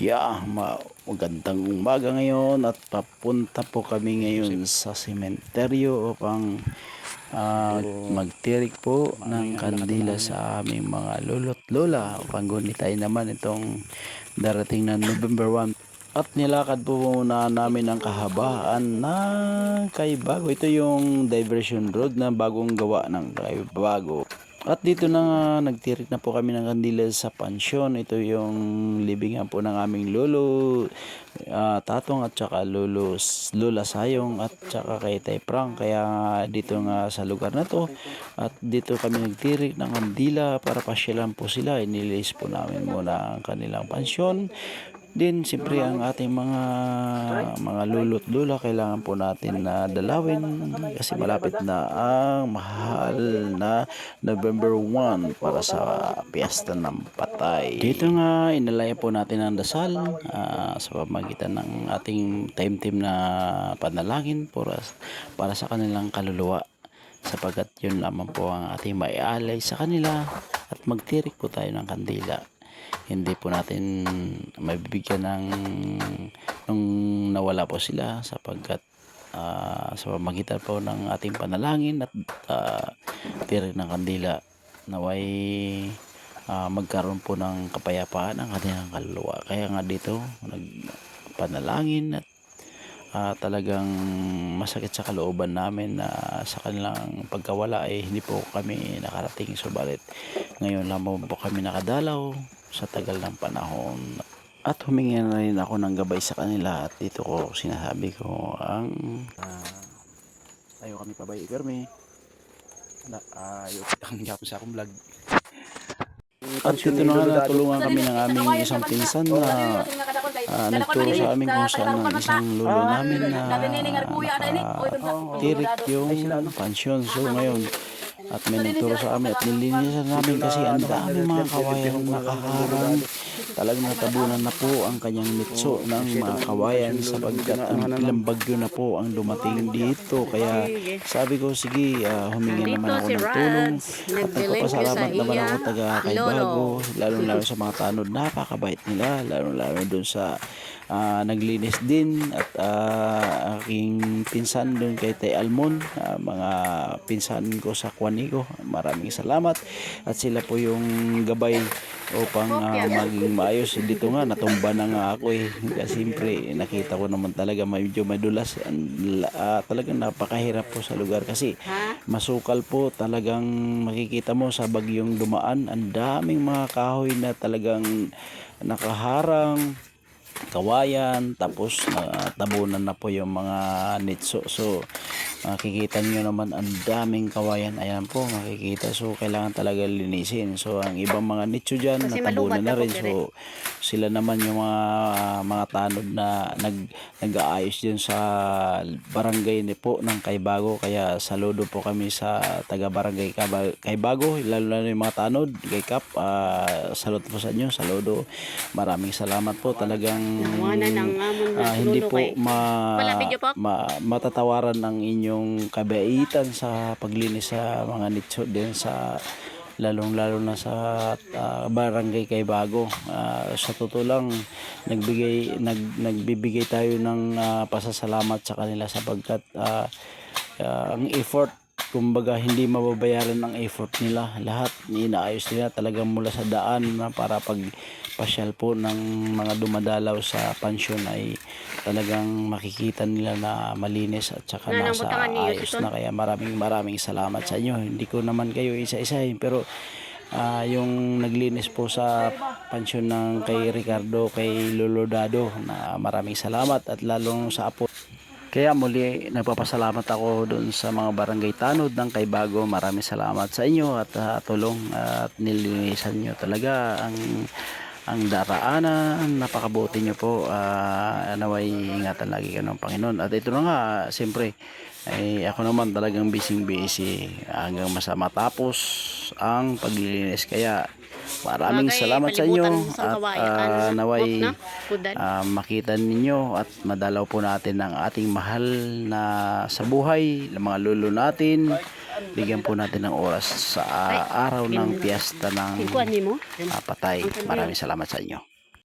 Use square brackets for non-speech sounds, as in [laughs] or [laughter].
Yeah, ma- magandang umaga ngayon at papunta po kami ngayon sa sementeryo upang ah, magtirik po ng kandila sa aming mga lolo't lola upang gunitayin naman itong darating na November 1 at nilakad po muna namin ang kahabaan ng Kaibago. Ito yung diversion road na bagong gawa ng Kaibago. At dito na nga, nagtirik na po kami ng kandila sa pansyon. Ito yung libingan po ng aming lolo, ah, tatong at saka lolo, lola sayong at saka kay Tay Prang. Kaya dito nga sa lugar na to at dito kami nagtirik ng kandila para pasyalan po sila. Inilis po namin muna ang kanilang pansyon. Din, siyempre ang ating mga mga lolo't lola kailangan po natin na dalawin kasi malapit na ang mahal na November 1 para sa piyesta ng patay. Dito nga, inalaya po natin ang dasal ah, sa pamagitan ng ating time team na panalangin para, para sa kanilang kaluluwa sapagkat yun lamang po ang ating maialay sa kanila at magtirik po tayo ng kandila hindi po natin mabibigyan ng nung nawala po sila sapagkat ah, sa pamagitan po ng ating panalangin at uh, tirik ng kandila naway ah, magkaroon po ng kapayapaan ang kanilang kaluluwa. Kaya nga dito nagpanalangin at ah, talagang masakit sa kalooban namin na sa kanilang pagkawala ay hindi po kami nakarating. Subalit ngayon lamang po kami nakadalaw sa tagal ng panahon. At humingi na rin ako ng gabay sa kanila at dito ko sinasabi ko ang ah, tayo kami pabay Perme na ayaw [laughs] ang yapon sa akong vlog. At dito na nga natulungan kami ng aming isang pinsan na ah, nagturo sa amin kung saan ang isang lolo namin na tirik yung pansyon. So ngayon, at may nagturo sa amin at nilinisan namin kasi ang dami mga kawayan nakaharang. Talagang natabunan na po ang kanyang mitso ng mga kawayan sapagkat ang ilang bagyo na po ang dumating dito. Kaya sabi ko, sige, ah, humingi naman ako ng tulong. At nagpapasalamat naman ako taga kay Bago, lalo lalo sa mga tanod. Napakabait nila, lalo lalo dun sa ah, naglinis din at ah, aking pinsan doon kay Tay Almon, ah, mga pinsan ko sa Kwanigo. Maraming salamat at sila po yung gabay upang ah, maging maayos. Dito nga natumba na nga ako eh. Kasi siyempre nakita ko naman talaga medyo madulas. Ah, talagang napakahirap po sa lugar kasi masukal po talagang makikita mo sa bagyong dumaan. Ang daming mga kahoy na talagang nakaharang kawayan. Tapos na tabunan na po yung mga nitso. So makikita nyo naman ang daming kawayan. Ayan po makikita. So kailangan talaga linisin. So ang ibang mga nitso dyan Kasi natabunan na rin. So sila naman yung mga mga tanod na nag nag-aayos dyan sa barangay ni po ng Kaybago kaya saludo po kami sa taga barangay Kaybago lalo lalo yung mga tanod. Kay Kap ah, saludo po sa inyo. Saludo. Maraming salamat po. Talagang na ah, hindi po ma, ma- matatawaran ang inyong kabaitan sa paglinis sa mga nitso din sa lalong lalo na sa ah, barangay kay Bago. Ah, sa totoo lang nagbigay nag, nagbibigay tayo ng ah, pasasalamat sa kanila sapagkat ah, ah, ang effort kumbaga hindi mababayaran ang effort nila. Lahat inaayos nila talagang mula sa daan na para pag pasyal po ng mga dumadalaw sa pansyon ay talagang makikita nila na malinis at saka Nanang nasa ayos na. Kaya maraming maraming salamat sa inyo. Hindi ko naman kayo isa-isahin pero ah, yung naglinis po sa pansyon ng kay Ricardo kay Lolo Dado na maraming salamat at lalong sa apo kaya muli nagpapasalamat ako doon sa mga barangay tanod ng Kaybago. Maraming salamat sa inyo at ah, tulong at nilinisan nyo talaga ang ang daraanan. Napakabuti nyo po. Uh, naway ingatan lagi kayo ng Panginoon. At ito na nga, siyempre, ay ako naman talagang busy-busy hanggang masa matapos ang paglilinis. Kaya maraming Bagay, salamat sa inyo at Ano, naway ah, makita ninyo at madalaw po natin ang ating mahal na sa buhay, ng mga lolo natin. Bigyan po natin ng oras sa ah, araw ng piyesta ng ah, patay. Maraming salamat sa inyo.